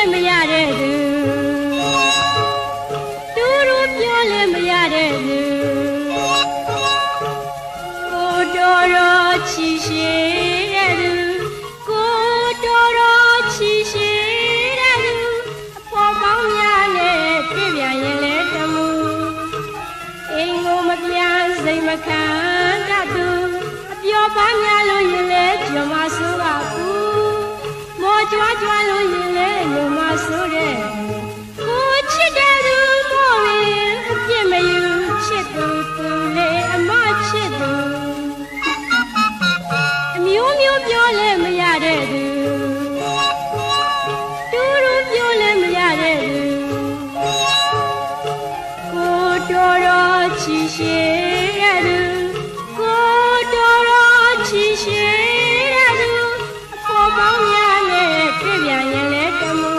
လည်းမရတဲ့သူသူတို့ပြောလည်းမရတဲ့သူကိုတော်တော်ချီရှိတဲ့သူကိုတော်တော်ချီရှိတဲ့သူအပေါ်ပေါင်းရနဲ့ပြပြန်ရင်လည်းတမှုအိမ်ကိုမပြန်စိတ်မခံတတ်သူအပြောပါများလို့ရင်လည်းကြွမဆူ တော်ချီရှိတဲ့သူကိုတော်တော်ချီရှိတဲ့သူအပေါ်ပေါင်းများနဲ့တွေ့ပြန်ရင်လဲတမှု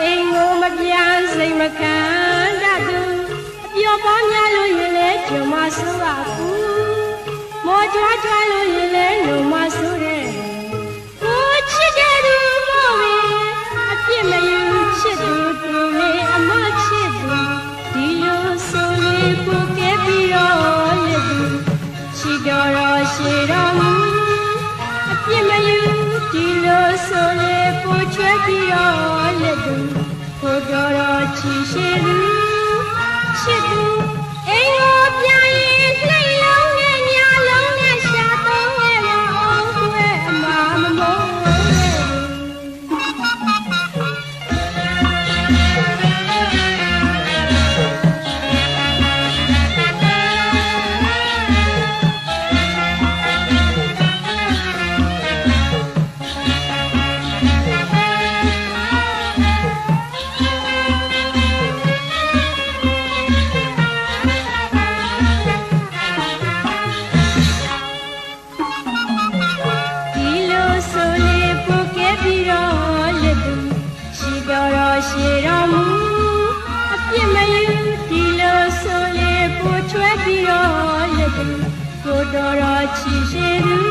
အိမ်ကိုမပြန်စိတ်မခံတတ်သူအပြောပေါင်းများလို့ရင်လဲကြုံမဆိုးပါဘူးမောကြွားကြွားလို့ရင်လဲလုံမဆိုးတဲ့ လိုဆိုလေးပိုချွဲပြီးတော့ တော့လက်သူ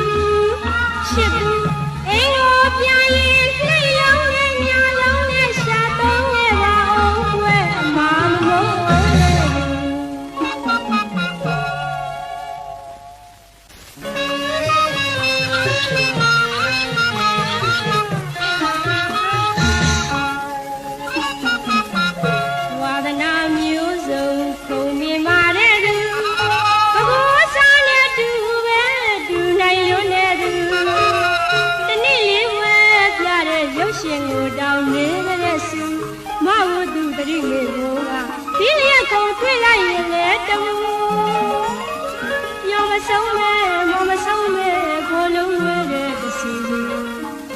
ရိမေဘောကဒီလျက်ကုန်တွေ့လိုက်ရင်လေတမူရောမဆုံးမဲမမဆုံးမဲကိုလုံးဝဲတဲ့တစီစီ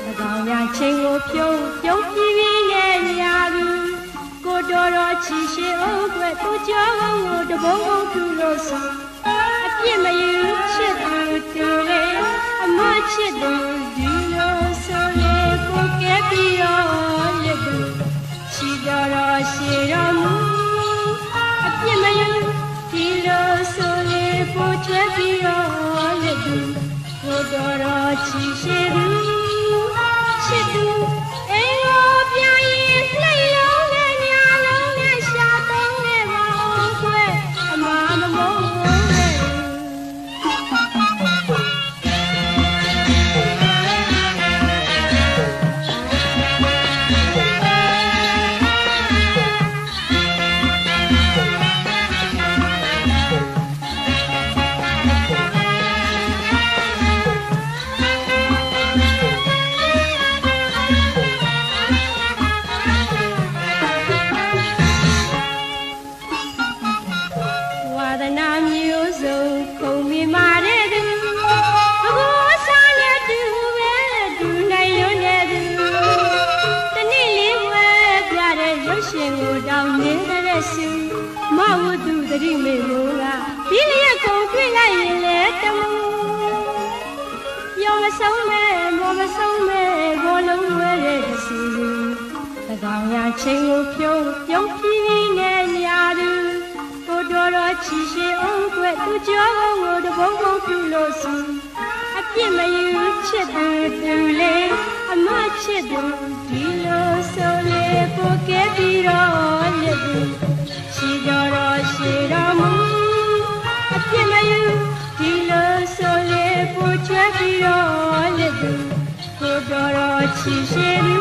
အကောင်ရချင်းကိုပြုံးပြုံးပြီးပြီးနဲ့ညာသူကိုတော်တော်ချီရှိအောင်ကွယ်သူကြောင်းကိုတဘုံဘုံသူလို့ဆိုအပြစ်မယူချစ်သူတူလေအမချစ်သူ ပိုချွဲပြီးတော့လ မျိုးစုံခုံမိမာတဲ့သူဘဘစားနဲ့တူပဲတူနိုင်လို့နဲ့သူတနေ့လေးဝဲပြတဲ့ရုပ်ရှင်ကိုတောင်းနေတဲ့စုမဝတ္တုတတိမေဘုရားဒီလျက်ကုန်တွေ့လိုက်ရင်လေတမူရောမဆုံးမဲမောမဆုံးမဲဘောလုံးဝဲတဲ့စီစီတကောင်ရချင်းကိုဖြုံးပြုံးပြီးပြီး ကြောကုန်ကိုတဘုံဘုံပြုလို့စုအပြစ်မယူချစ်သူသူလေးအမချစ်သူဒီလိုဆိုလေပိုကဲပြီးတော့လက်သူရှိတော်တော်ရှိတော်မူအပြစ်မယူဒီလိုဆိုလေပိုချွဲပြီးတော့လက်သူကိုတော်တော်ချီရှိသူ